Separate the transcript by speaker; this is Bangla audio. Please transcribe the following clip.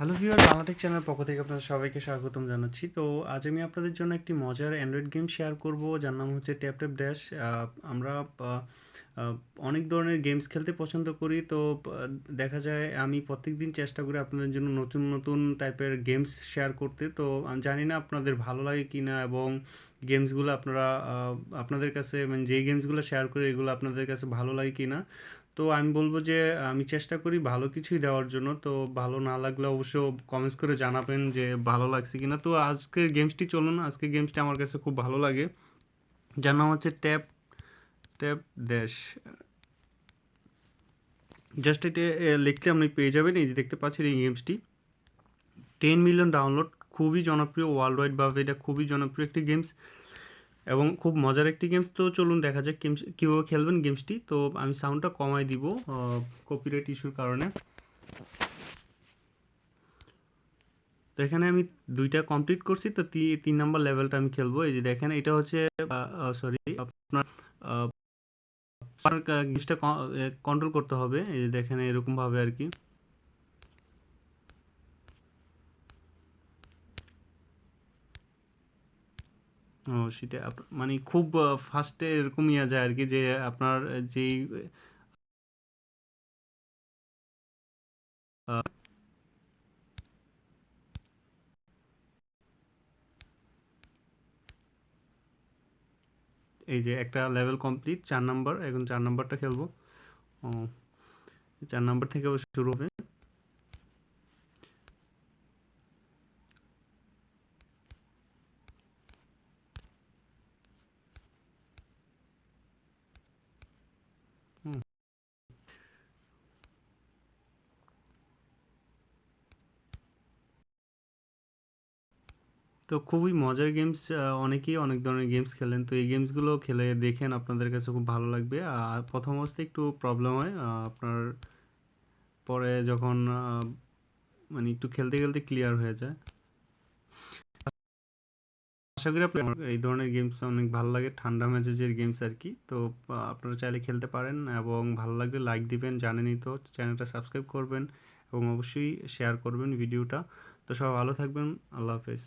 Speaker 1: হ্যালো ভিউয়ার বাংলাটেক চ্যানেল পক্ষ থেকে আপনাদের সবাইকে স্বাগতম জানাচ্ছি। তো আজ আমি আপনাদের জন্য একটি মজার অ্যান্ড্রয়েড গেম শেয়ার করব, যার নাম হচ্ছে ট্যাপ ট্যাপ ড্যাশ আমরা অনেক ধরনের গেমস খেলতে পছন্দ করি। তো দেখা যায় আমি প্রত্যেক দিন চেষ্টা করি আপনাদের জন্য নতুন নতুন টাইপের গেমস শেয়ার করতে। তো জানি না আপনাদের ভালো লাগে কি না এবং গেমসগুলো আপনারা আপনাদের কাছে মানে যে গেমসগুলো শেয়ার করি, এগুলো আপনাদের কাছে ভালো লাগে কি না তো আমি বলব যে, আমি চেষ্টা করি ভালো কিছুই দেওয়ার জন্য। তো ভালো না লাগলে অবশ্য কমেন্টস করে জানাবেন যে, ভালো লাগছে কি না তো আজকের গেমসটি চলুন আজকে গেমসটি আমার কাছে খুব ভালো লাগে। যার নাম হচ্ছে ট্যাপ ট্যাপ ড্যাশ জাস্ট এটা লিখলে আপনি পেয়ে যাবেন। এই যে দেখতে পাচ্ছেন এই গেমসটি টেন মিলিয়ন ডাউনলোড খুবই জনপ্রিয় ওয়ার্ল্ড ওয়াইডভাবে এটা খুবই জনপ্রিয় একটি গেমস এবং খুব মজার একটি গেমস তো চলুন দেখা যাক গেমস কীভাবে খেলবেন গেমসটি তো আমি সাউন্ডটা কমাই দিব কপিরাইট ইস্যুর কারণে। তো এখানে আমি দুইটা কমপ্লিট করছি, তো তিন নাম্বার লেভেলটা আমি খেলব। এই যে দেখেন, এটা হচ্ছে সরি আপনার গেমসটা কন্ট্রোল করতে হবে। এই যে দেখেন, এরকমভাবে আর কি। ও সেটা মানে খুব ফাস্টে এরকম ইয়া যায় আর কি যে আপনার যেই এই যে একটা লেভেল কমপ্লিট চার নাম্বার এখন চার নাম্বারটা খেলব। চার নাম্বার থেকে শুরু হবে। তো খুবই মজার গেমস অনেকেই অনেক ধরনের গেমস খেলেন। তো এই গেমসগুলো খেলে দেখেন আপনাদের কাছে খুব ভালো লাগবে। আর প্রথম অবস্থায় একটু প্রবলেম হয় আপনার পরে যখন মানে একটু খেলতে খেলতে ক্লিয়ার হয়ে যায়। আশা করি আপনার এই ধরনের গেমস অনেক ভালো লাগে, ঠান্ডা মেজাজের গেমস আর কি। তো আপনারা চাইলে খেলতে পারেন এবং ভালো লাগলে লাইক দিবেন জানেনই তো চ্যানেলটা সাবস্ক্রাইব করবেন এবং অবশ্যই শেয়ার করবেন ভিডিওটা তো সবাই ভালো থাকবেন, আল্লাহ হাফেজ।